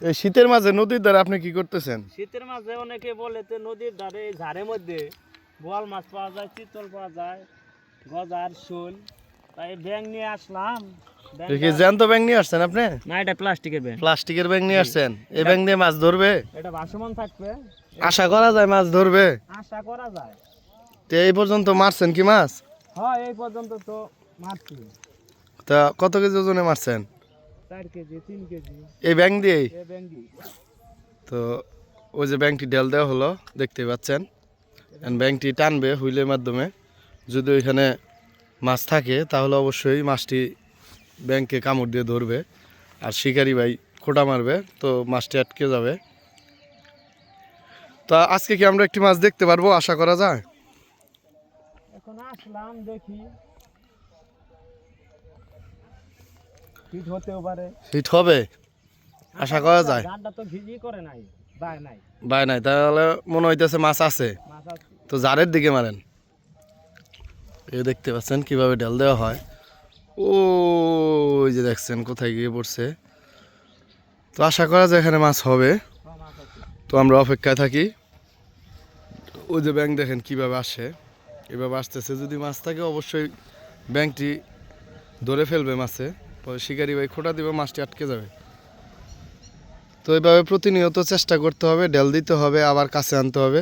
এই শীতের মাঝে নদীর ধারে আপনি কি করতেছেন? শীতের মাঝে অনেকে বলে তো নদীর ধারে ঝাড়ের মধ্যে বোয়াল মাছ পাওয়া যায় চিতল পাওয়া যায় গজার শোল। তাই ব্যাং নিয়ে আসলাম। জ্যান্ত ব্যাং নিয়ে আসছেন আপনি? না এটা প্লাস্টিকের ব্যাং প্লাস্টিকের ব্যাং নিয়ে আসছেন। এই ব্যাং দিয়ে মাছ ধরবে? এটা ভাসমান থাকবে। আশা করা যায় মাছ ধরবে? আশা করা যায়। তো এই পর্যন্ত মারছেন কি মাছ? হ্যাঁ এই পর্যন্ত তো মারছি। তা কত কেজি ওজনে মারছেন? এই ব্যাং দিয়েই? এ তো ওই যে ব্যাংকটি ডেল দেওয়া হলো দেখতে পাচ্ছেন? ব্যাংকটি টানবে হুইলের মাধ্যমে। যদি ওইখানে মাছ থাকে তাহলে অবশ্যই মাছটি ব্যাংকে কামড় দিয়ে ধরবে। আর শিকারি ভাই খোটা মারবে তো মাছটি আটকে যাবে। তা আজকে কি আমরা একটি মাছ দেখতে পারব আশা করা যায়? এখন আসলাম দেখি। হিট হতেও পারে। হিট হবে? আশা করা যায়। গানটা তো ঘিজি করে নাই বাই নাই। ভাই নাই তাহলে মনে হইতেছে মাছ আছে। তো জারের দিকে মারেন। এ দেখতে পাচ্ছেন কীভাবে ডাল দেওয়া হয়। ও ওই যে দেখছেন কোথায় গিয়ে পড়ছে। তো আশা করা যায় এখানে মাছ হবে। হ্যাঁ, তো আমরা অপেক্ষায় থাকি। ওই যে ব্যাংক দেখেন কীভাবে আসে। এভাবে আসতেছে যদি মাছ থাকে অবশ্যই ব্যাংকটি ধরে ফেলবে মাছে। পরে শিকারি ভাই খোটা দিবে, মাছটি আটকে যাবে। তো এইভাবে প্রতিনিয়ত চেষ্টা করতে হবে, ডেল দিতে হবে, আবার কাছে আনতে হবে।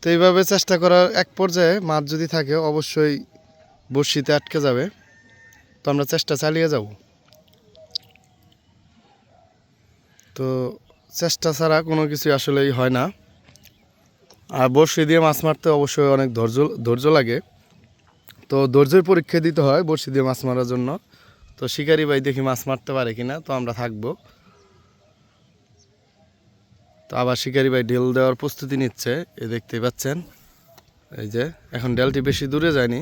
তো এইভাবে চেষ্টা করার এক পর্যায়ে মাছ যদি থাকে, অবশ্যই বড়শিতে আটকে যাবে। তো আমরা চেষ্টা চালিয়ে যাব। তো চেষ্টা ছাড়া কোনো কিছু আসলেই হয় না। আর বড়শি দিয়ে মাছ মারতে অবশ্যই অনেক ধৈর্য ধৈর্য লাগে। তো ধৈর্যের পরীক্ষা দিতে হয় বড়শি দিয়ে মাছ মারার জন্য। তো শিকারি ভাই দেখি মাছ মারতে পারে কিনা, তো আমরা থাকব। তো আবার শিকারি ভাই ঢেল দেওয়ার প্রস্তুতি নিচ্ছে, এ দেখতেই পাচ্ছেন। এই যে, এখন ডেলটি বেশি দূরে যায়নি।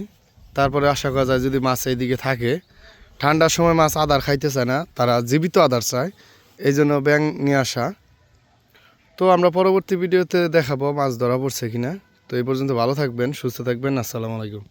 তারপরে আশা করা যায় যদি মাছ এইদিকে থাকে, ঠান্ডার সময় মাছ আদার খাইতে চায় না, তারা জীবিত আদার চায়, এই জন্য ব্যাং নিয়ে আসা। তো আমরা পরবর্তী ভিডিওতে দেখাবো মাছ ধরা পড়ছে কিনা। তো এই পর্যন্ত ভালো থাকবেন, সুস্থ থাকবেন, আসসালামু আলাইকুম।